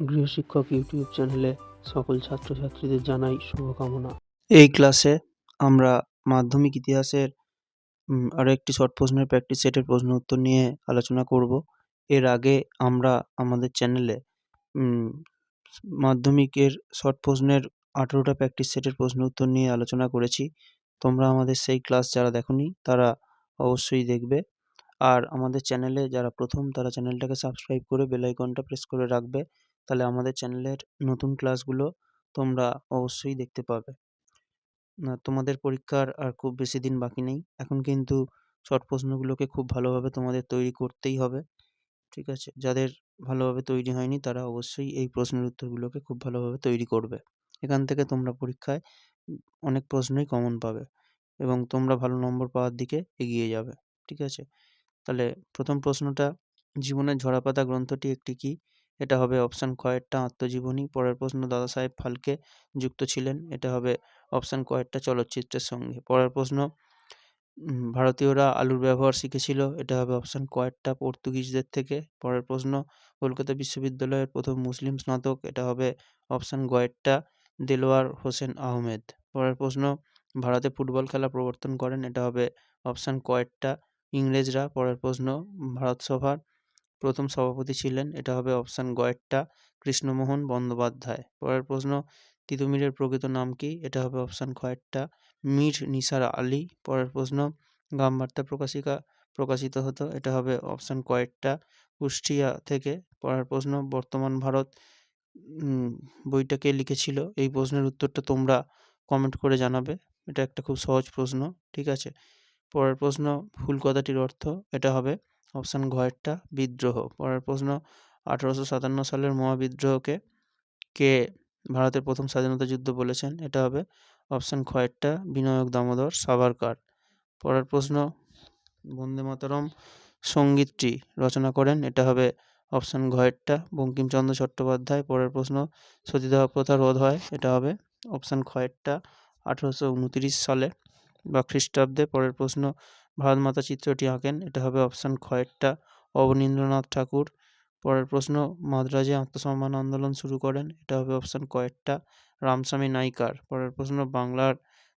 গৃহশিক্ষক YouTube চ্যানেলে সকল ছাত্রছাত্রীদের জানাই শুভকামনা। এই ক্লাসে আমরা মাধ্যমিক ইতিহাসের উম, আরও একটি শর্ট প্রশ্নের প্র্যাকটিস সেটের প্রশ্ন উত্তর নিয়ে আলোচনা করব। এর আগে আমরা আমাদের চ্যানেলে মাধ্যমিকের শর্ট প্রশ্নের আঠেরোটা প্র্যাকটিস সেটের প্রশ্ন উত্তর নিয়ে আলোচনা করেছি। তোমরা আমাদের সেই ক্লাস যারা দেখোনি তারা অবশ্যই দেখবে। আর আমাদের চ্যানেলে যারা প্রথম তারা চ্যানেলটাকে সাবস্ক্রাইব করে বেল আইকনটা প্রেস করে রাখবে। তাহলে আমাদের চ্যানেলের নতুন ক্লাসগুলো তোমরা অবশ্যই দেখতে পাবে। তোমাদের পরীক্ষার আর খুব বেশি দিন বাকি নেই। এখন কিন্তু শর্ট প্রশ্নগুলোকে খুব ভালোভাবে তোমাদের তৈরি করতেই হবে, ঠিক আছে? যাদের ভালোভাবে তৈরি হয়নি, তারা অবশ্যই এই প্রশ্নের উত্তরগুলোকে খুব ভালোভাবে তৈরি করবে। এখান থেকে তোমরা পরীক্ষায় অনেক প্রশ্নই কমন পাবে এবং তোমরা ভালো নম্বর পাওয়ার দিকে এগিয়ে যাবে, ঠিক আছে? তাহলে প্রথম প্রশ্নটা, জীবনের ঝরাপাতা গ্রন্থটি একটি কি? এটা হবে অপশান কয়েকটা আত্মজীবনী। পরের প্রশ্ন, দাদা সাহেব ফালকে যুক্ত ছিলেন। এটা হবে অপশান কয়েকটা চলচ্চিত্রের সঙ্গে। পরের প্রশ্ন ভারতীয়রা আলুর ব্যবহার শিখেছিল। এটা হবে অপশান কয়েকটা পর্তুগিজদের থেকে। পরের প্রশ্ন, কলকাতা বিশ্ববিদ্যালয়ের প্রথম মুসলিম স্নাতক। এটা হবে অপশান গয়েরটা দেলোয়ার হোসেন আহমেদ। পরের প্রশ্ন, ভারতে ফুটবল খেলা প্রবর্তন করেন। এটা হবে অপশান কয়েকটা, ইংরেজরা। পরের প্রশ্ন, ভারত সভার প্রথম সভাপতি ছিলেন এটা হবে অপশান গয়েরটা কৃষ্ণমোহন বন্দ্যোপাধ্যায়। পরের প্রশ্ন তিতুমিরের প্রকৃত নাম কি? এটা হবে অপশান কয়েকটা মীর নিসার আলী। পরের প্রশ্ন গ্রামবার্তা প্রকাশিকা প্রকাশিত হতো এটা হবে অপশান কয়েকটা কুষ্টিয়া থেকে। পরের প্রশ্ন বর্তমান ভারত উম, বইটা কে লিখেছিল? এই প্রশ্নের উত্তরটা তোমরা কমেন্ট করে জানাবে এটা একটা খুব সহজ প্রশ্ন ঠিক আছে? পরের প্রশ্ন ফুল কথাটির অর্থ এটা হবে অপশান ঘয়েরটা বিদ্রোহ। পরের প্রশ্ন, আঠারোশো সাতান্ন সালের মহাবিদ্রোহকে কে ভারতের প্রথম স্বাধীনতা যুদ্ধ বলেছেন? এটা হবে অপশান খয়েরটা, বিনায়ক দামোদর সাভারকার পরের প্রশ্ন, বন্দে মাতরম সঙ্গীতটি রচনা করেন? এটা হবে অপশান ঘয়েরটা, বঙ্কিমচন্দ্র চট্টোপাধ্যায়। পরের প্রশ্ন, সতীদাহ প্রথা রোধ হয়? এটা হবে অপশান খয়েরটা, আঠেরোশো উনতিরিশ সালে বা খ্রিস্টাব্দে। পরের প্রশ্ন ভারত মাতা চিত্রটি আঁকেন। এটা হবে অপশান খয়েরটা অবনীন্দ্রনাথ ঠাকুর। পরের প্রশ্ন, মাদ্রাজে আত্মসম্মান আন্দোলন শুরু করেন। এটা হবে অপশান কয়েকটা। রামস্বামী নাইকার। পরের প্রশ্ন, বাংলার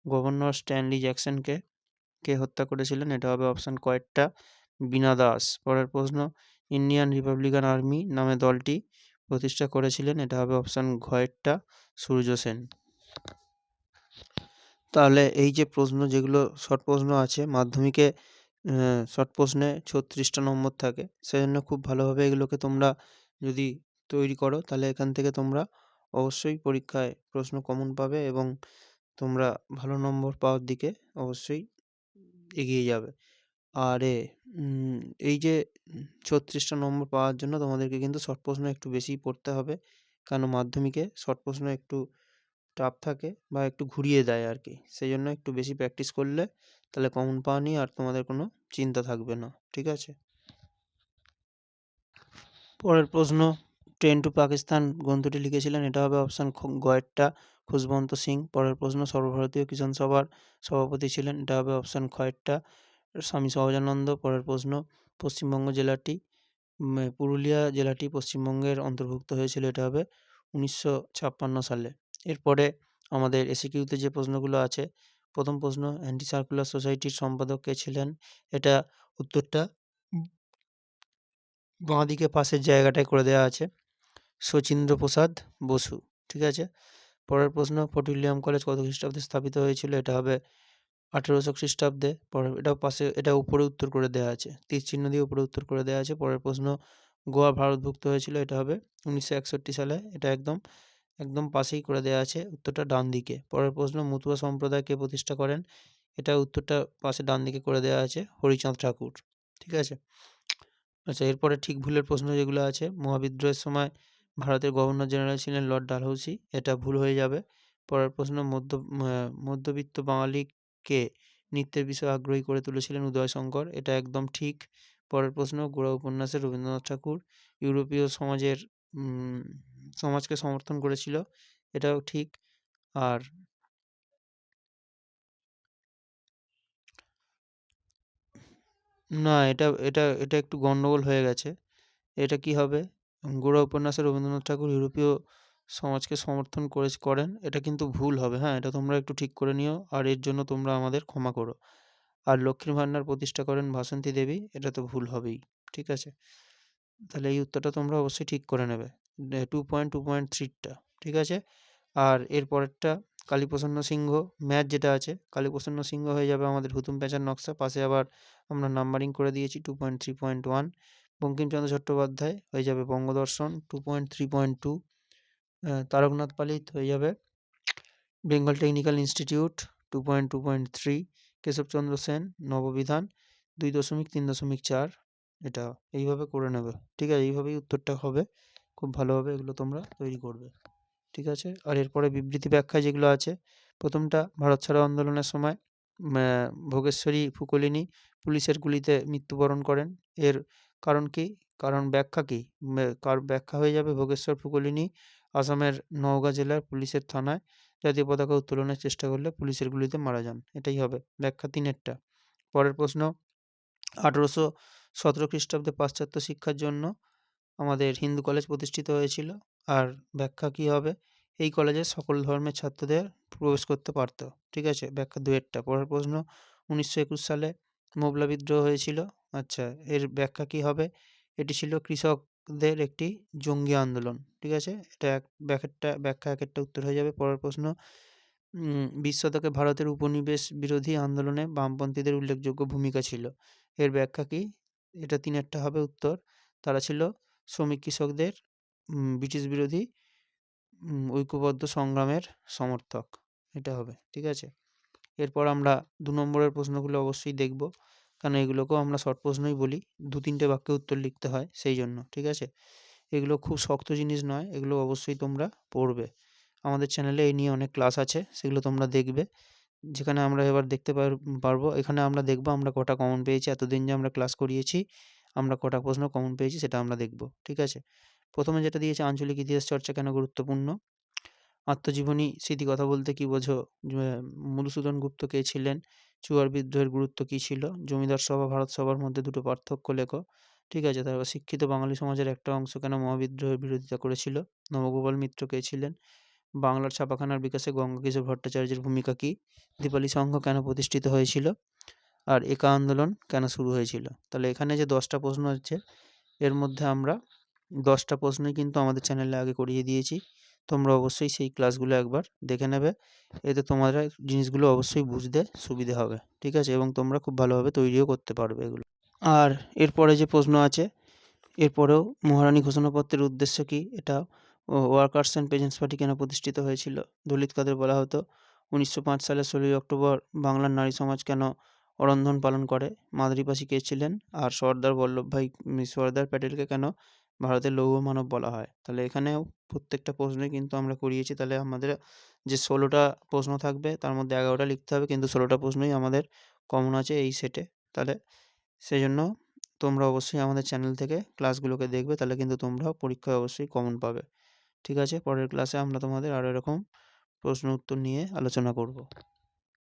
গভর্নর স্ট্যানলি জ্যাকসনকে কে হত্যা করেছিলেন? এটা হবে অপশান কয়েকটা। বীণা দাস। পরের প্রশ্ন, ইন্ডিয়ান রিপাবলিকান আর্মি নামে দলটি প্রতিষ্ঠা করেছিলেন? এটা হবে অপশান ঘয়েরটা সূর্য সেন। তাহলে এই যে প্রশ্ন যেগুলো শর্ট প্রশ্ন আছে, মাধ্যমিকে শর্ট প্রশ্নে ছত্রিশটা নম্বর থাকে, সেজন্য খুব ভালোভাবে এগুলোকে তোমরা যদি তৈরি করো, তাহলে এখান থেকে তোমরা অবশ্যই পরীক্ষায় প্রশ্ন কমন পাবে এবং তোমরা ভালো নম্বর পাওয়ার দিকে অবশ্যই এগিয়ে যাবে। আর এই যে ছত্রিশটা নম্বর পাওয়ার জন্য তোমাদেরকে কিন্তু শর্ট প্রশ্ন একটু বেশিই পড়তে হবে, কেন মাধ্যমিকে শর্ট প্রশ্ন একটু টাফ থাকে বা একটু ঘুরিয়ে দেয় আর কি সেই জন্য একটু বেশি প্র্যাকটিস করলে তাহলে কমন পাওয়া নিয়ে আর তোমাদের কোনো চিন্তা থাকবে না, ঠিক আছে? পরের প্রশ্ন ট্রেন টু পাকিস্তান গ্রন্থটি লিখেছিলেন, এটা হবে অপশান গয়েরটা খুশবন্ত সিং। পরের প্রশ্ন, সর্বভারতীয় কিষাণ সভার সভাপতি ছিলেন, এটা হবে অপশান খয়েরটা স্বামী সহজানন্দ। পরের প্রশ্ন, পশ্চিমবঙ্গ জেলাটি পুরুলিয়া জেলাটি পশ্চিমবঙ্গের অন্তর্ভুক্ত হয়েছিল, এটা হবে উনিশশো ছাপ্পান্ন সালে। এরপরে আমাদের এসিকিউতে যে প্রশ্নগুলো আছে, প্রথম প্রশ্ন অ্যান্টি সার্কুলার সোসাইটির সম্পাদক কে ছিলেন? এটা উত্তরটা বাঁ দিকে পাশের জায়গাটায় করে দেওয়া আছে, শচীন্দ্র প্রসাদ বসু, ঠিক আছে? পরের প্রশ্ন ফোর্ট উইলিয়াম কলেজ কত খ্রিস্টাব্দে স্থাপিত হয়েছিল? এটা হবে আঠেরোশো খ্রিস্টাব্দে পরের এটা পাশে, এটা উপরে উত্তর করে দেওয়া আছে, তীর চিহ্ন দিয়ে উপরে উত্তর করে দেওয়া আছে। পরের প্রশ্ন, গোয়া ভারতভুক্ত হয়েছিল? এটা হবে উনিশশো একষট্টি সালে, এটা একদম একদম পাশেই করে দেওয়া আছে উত্তরটা ডান দিকে পরের প্রশ্ন, মতুয়া সম্প্রদায় কে প্রতিষ্ঠা করেন? এটা উত্তরটা পাশে ডান দিকে করে দেওয়া আছে হরিচাঁদ ঠাকুর। ঠিক আছে? আচ্ছা এরপরে ঠিক ভুলের প্রশ্ন যেগুলো আছে, মহাবিদ্রোহের সময় ভারতের গভর্নর জেনারেল ছিলেন লর্ড ডালহৌসি, এটা ভুল হয়ে যাবে। পরের প্রশ্ন, মধ্য মধ্যবিত্ত বাঙালিকে নৃত্যের বিষয়ে আগ্রহী করে তুলেছিলেন উদয়শঙ্কর এটা একদম ঠিক। পরের প্রশ্ন, গোড়া উপন্যাসে রবীন্দ্রনাথ ঠাকুর, ইউরোপীয় সমাজের সমাজকে সমর্থন করেছিল, এটাও ঠিক। আর না, এটা এটা এটা একটু গন্ডগোল হয়ে গেছে। এটা কি হবে? গোড়া উপন্যাসে রবীন্দ্রনাথ ঠাকুর ইউরোপীয় সমাজকে সমর্থন করে করেন, এটা কিন্তু ভুল হবে হ্যাঁ এটা তোমরা একটু ঠিক করে নিও, আর এর জন্য তোমরা আমাদের ক্ষমা করো। আর লক্ষ্মীর ভাণ্ডার প্রতিষ্ঠা করেন বাসন্তী দেবী, এটা তো ভুল হবেই, ঠিক আছে? তাহলে এই উত্তরটা তোমরা অবশ্যই ঠিক করে নেবে। টু পয়েন্ট টু পয়েন্ট থ্রিটা ঠিক আছে? আর এর পরেরটা, কালীপ্রসন্ন সিংহ, ম্যাচ যেটা আছে, কালীপ্রসন্ন সিংহ হয়ে যাবে আমাদের হুতুম প্যাঁচার নকশা, পাশে আবার আমরা নাম্বারিং করে দিয়েছি two point three point one Bankimchandra Chattopadhyay হয়ে যাবে Bangadarshan two point three point two Taraknath Palit হয়ে যাবে Bengal technical institute two point two point three Keshabchandra Sen, Nababidhan, দুই দশমিক, তিন দশমিক চার, এটা এইভাবে করে নেবে, ঠিক আছে? এইভাবেই উত্তরটা হবে। খুব ভালোভাবে এগুলো তোমরা তৈরি করবে। ঠিক আছে? আর এরপরে বিবৃতি ব্যাখ্যা যেগুলো আছে, প্রথমটা, ভারত ছাড়ো আন্দোলনের সময় ভোগেশ্বরী ফুকলিনী পুলিশের গুলিতে মৃত্যুবরণ করেন। এর কারণ কি? কারণ ব্যাখ্যা কি? কার, ব্যাখ্যা হয়ে যাবে ভোগেশ্বর ফুকলিনী আসামের নওগাঁ জেলার পুলিশের থানায়। জাতীয় পতাকা উত্তোলনের চেষ্টা করলে পুলিশের গুলিতে মারা যান। এটাই হবে ব্যাখ্যা তিনেরটা। পরের প্রশ্ন, আঠেরোশো সতেরো খ্রিস্টাব্দে পাশ্চাত্য শিক্ষার জন্য আমাদের হিন্দু কলেজ প্রতিষ্ঠিত হয়েছিল। আর ব্যাখ্যা কী হবে? এই কলেজে সকল ধর্মের ছাত্রদের প্রবেশ করতে পারত, ঠিক আছে? ব্যাখ্যা দুয়েরটা। পরের প্রশ্ন, উনিশশো একুশ সালে মোবলা বিদ্রোহ হয়েছিল? আচ্ছা এর ব্যাখ্যা কী হবে? এটি ছিল কৃষকদের একটি জঙ্গি আন্দোলন, ঠিক আছে? এটা এক ব্যাখ্যাটা ব্যাখ্যা এক একটা উত্তর হয়ে যাবে। পরের প্রশ্ন বিশ শতকে ভারতের উপনিবেশ বিরোধী আন্দোলনে বামপন্থীদের উল্লেখযোগ্য ভূমিকা ছিল। এর ব্যাখ্যা কী? এটা তিনেরটা হবে উত্তর। তারা ছিল শ্রমিক কৃষকদের ব্রিটিশ বিরোধী ঐক্যবদ্ধ সংগ্রামের সমর্থক। এটা হবে, ঠিক আছে? এরপর আমরা দু নম্বরের প্রশ্নগুলো অবশ্যই দেখব। কারণ এগুলোকেও আমরা শর্ট প্রশ্নই বলি, দু তিনটে বাক্যে উত্তর লিখতে হয় সেই জন্য, ঠিক আছে? এগুলো খুব শক্ত জিনিস নয়, এগুলো অবশ্যই তোমরা পড়বে। আমাদের চ্যানেলে এই নিয়ে অনেক ক্লাস আছে, সেগুলো তোমরা দেখবে। যেখানে আমরা এবার দেখতে পারব, এখানে আমরা দেখব আমরা কটা কমন পেয়েছি, এতদিন যে আমরা ক্লাস করিয়েছি। আমরা কটা প্রশ্ন কমন পেয়েছি সেটা আমরা দেখব, ঠিক আছে? প্রথমে যেটা দিয়েছে, আঞ্চলিক ইতিহাস চর্চা কেন গুরুত্বপূর্ণ? আত্মজীবনী স্মৃতি কথা বলতে কী বোঝো? মধুসূদন গুপ্ত কে ছিলেন? চুয়ার বিদ্রোহের গুরুত্ব কী ছিল? জমিদার সভা, ভারত সভার মধ্যে দুটো পার্থক্য লেখো, ঠিক আছে? তারপর শিক্ষিত বাঙালি সমাজের একটা অংশ কেন মহাবিদ্রোহের বিরোধিতা করেছিল? নবগোপাল মিত্র কে ছিলেন? বাংলার ছাপাখানার বিকাশে গঙ্গাকিশোর ভট্টাচার্যের ভূমিকা কী? দীপালি সংঘ কেন প্রতিষ্ঠিত হয়েছিল? আর একা আন্দোলন কেন শুরু হয়েছিল? তাহলে এখানে যে দশটা প্রশ্ন হচ্ছে, এর মধ্যে আমরা দশটা প্রশ্নই কিন্তু আমাদের চ্যানেলে আগে করিয়ে দিয়েছি। তোমরা অবশ্যই সেই ক্লাসগুলো একবার দেখে নেবে। এতে তোমরা জিনিসগুলো অবশ্যই বুঝতে সুবিধে হবে, ঠিক আছে? এবং তোমরা খুব ভালোভাবে তৈরিও করতে পারবে এগুলো। আর এরপরে যে প্রশ্ন আছে, এরপরেও মহারানী ঘোষণাপত্রের উদ্দেশ্য কী? এটা ওয়ার্কার্স অ্যান্ড পেজেন্টস পার্টি কেন প্রতিষ্ঠিত হয়েছিল? দলিত কাদের বলা হতো? উনিশশো পাঁচ সালের ষোলোই অক্টোবর বাংলার নারী সমাজ কেন অরন্ধন পালন করে। মাদ্রিপাসি কে ছিলেন? আর সর্দার বল্লভভাই সর্দার প্যাটেলকে কেন ভারতের লৌহ মানব বলা হয়? তাহলে এখানেও প্রত্যেকটা প্রশ্নই কিন্তু আমরা করিয়েছি। তাহলে আমাদের যে ষোলোটা প্রশ্ন থাকবে, তার মধ্যে এগারোটা লিখতে হবে। কিন্তু ষোলোটা প্রশ্নই আমাদের কমন আছে এই সেটে তাহলে সেই জন্য তোমরা অবশ্যই আমাদের চ্যানেল থেকে ক্লাসগুলোকে দেখবে। তাহলে কিন্তু তোমরাও পরীক্ষায় অবশ্যই কমন পাবে। ঠিক আছে? পরের ক্লাসে আমরা তোমাদের আরও এরকম প্রশ্ন উত্তর নিয়ে আলোচনা করব।